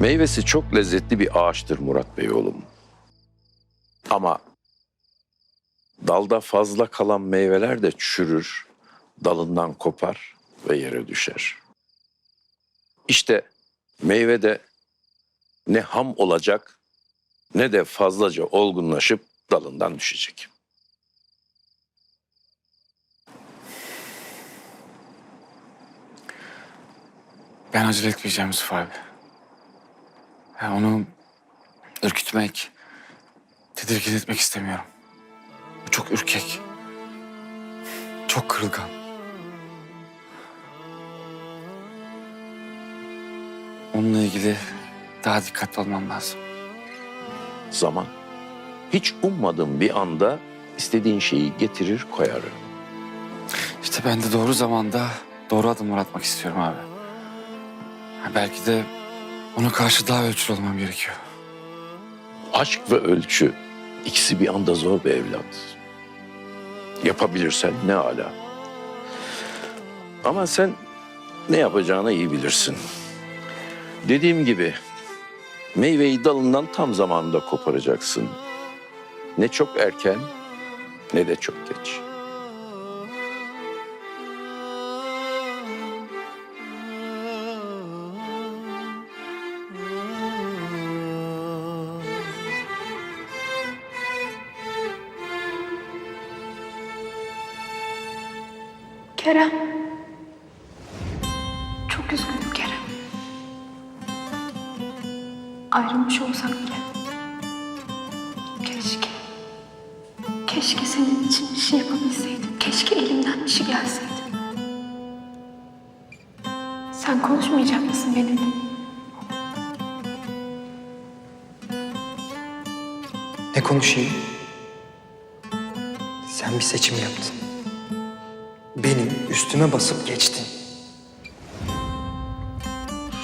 Meyvesi çok lezzetli bir ağaçtır Murat Bey oğlum. Ama dalda fazla kalan meyveler de çürür, dalından kopar ve yere düşer. İşte meyve de ne ham olacak ne de fazlaca olgunlaşıp dalından düşecek. Ben acele etmeyeceğim Yusuf abi. Ya onu ürkütmek, tedirgin etmek istemiyorum. O çok ürkek. Çok kırılgan. Onunla ilgili daha dikkatli olmam lazım. Zaman hiç ummadığın bir anda istediğin şeyi getirir koyar. İşte ben de doğru zamanda doğru adımlar atmak istiyorum abi. Ha, belki de ona karşı daha ölçülü olmam gerekiyor. Aşk ve ölçü ikisi bir anda zor bir evlat. Yapabilirsen ne ala. Ama sen ne yapacağını iyi bilirsin. Dediğim gibi meyveyi dalından tam zamanında koparacaksın. Ne çok erken ne de çok geç. Kerem. Çok üzgünüm Kerem. Ayrılmış olsak bile. Keşke. Keşke senin için bir şey yapabilseydim. Keşke elimden bir şey gelseydi. Sen konuşmayacak mısın benimle? Ne konuşayım? Sen bir seçim yaptın. Üstüme basıp geçtin.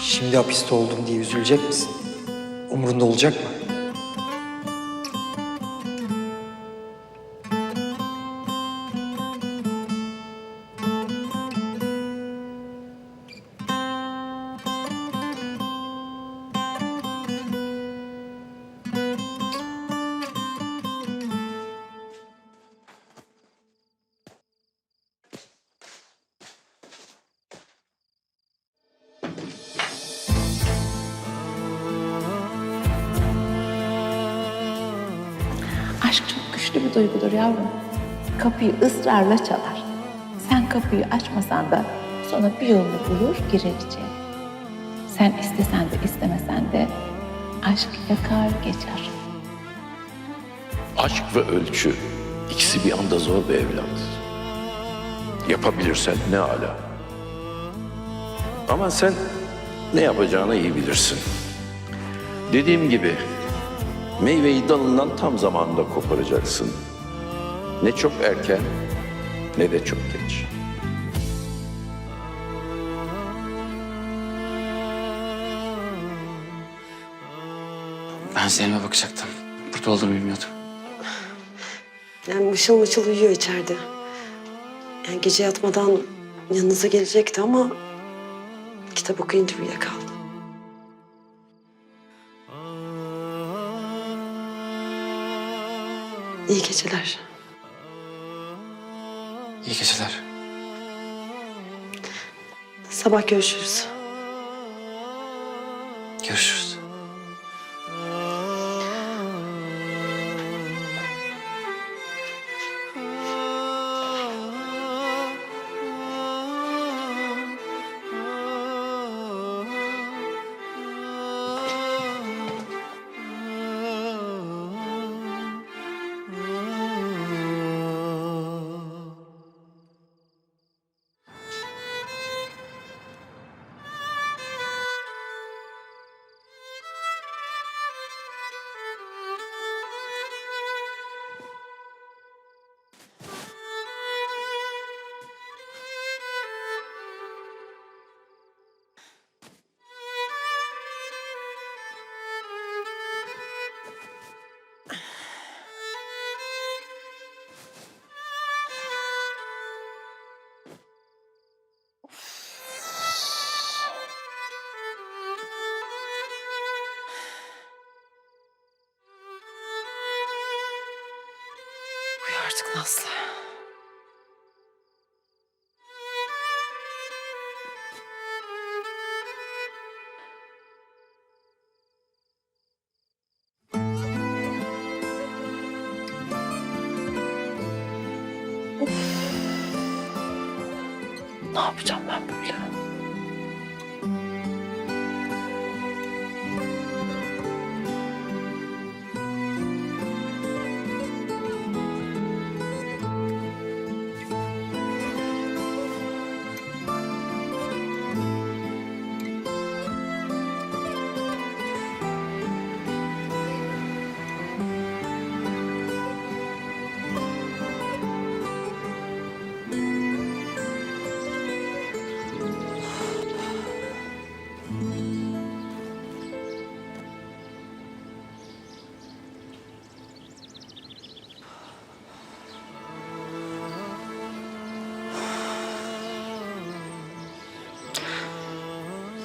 Şimdi hapiste oldum diye üzülecek misin? Umurunda olacak mı? Güçlü bir duygudur yavrum. Kapıyı ısrarla çalar. Sen kapıyı açmasan da sonra bir yolunu bulur girer içeri. Sen istesen de istemesen de aşk yakar geçer. Aşk ve ölçü ikisi bir anda zor bir evlat. Yapabilirsen ne ala. Ama sen ne yapacağını iyi bilirsin. Dediğim gibi meyveyi dalından tam zamanında koparacaksın. Ne çok erken ne de çok geç. Ben Zeynep'e bakacaktım. Burada olduğunu bilmiyordum. Yani mışıl mışıl uyuyor içeride. Yani gece yatmadan yanınıza gelecekti ama kitap okuyunca uyuyakaldı. İyi geceler. İyi geceler. Sabah görüşürüz. Görüşürüz. Nazlı. Ne yapacağım ben böyle?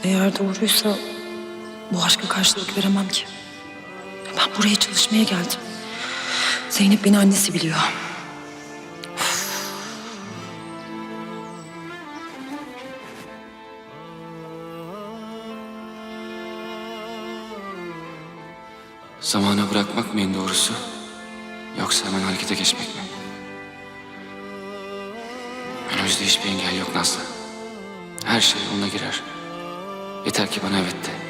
Eğer doğruysa bu aşka karşılık veremem ki. Ben buraya çalışmaya geldim. Zeynep beni annesi biliyor. Zamana bırakmak mı en doğrusu? Yoksa hemen harekete geçmek mi? Önümüzde hiçbir engel yok Nazlı. Her şey yoluna girer. Yeter ki bana evet de.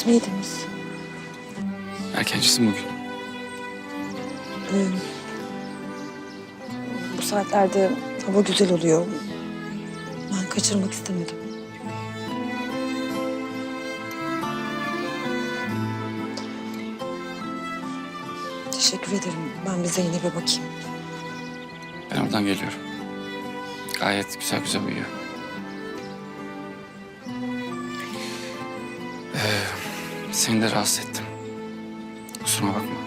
Siz miydiniz? Erkencisin bugün. Bu saatlerde hava güzel oluyor. Ben kaçırmak istemedim. Teşekkür ederim. Ben bir Zeynep'e bakayım. Ben oradan geliyorum. Gayet güzel güzel uyuyor. Ee, seni de rahatsız ettim. Kusuruma bakma.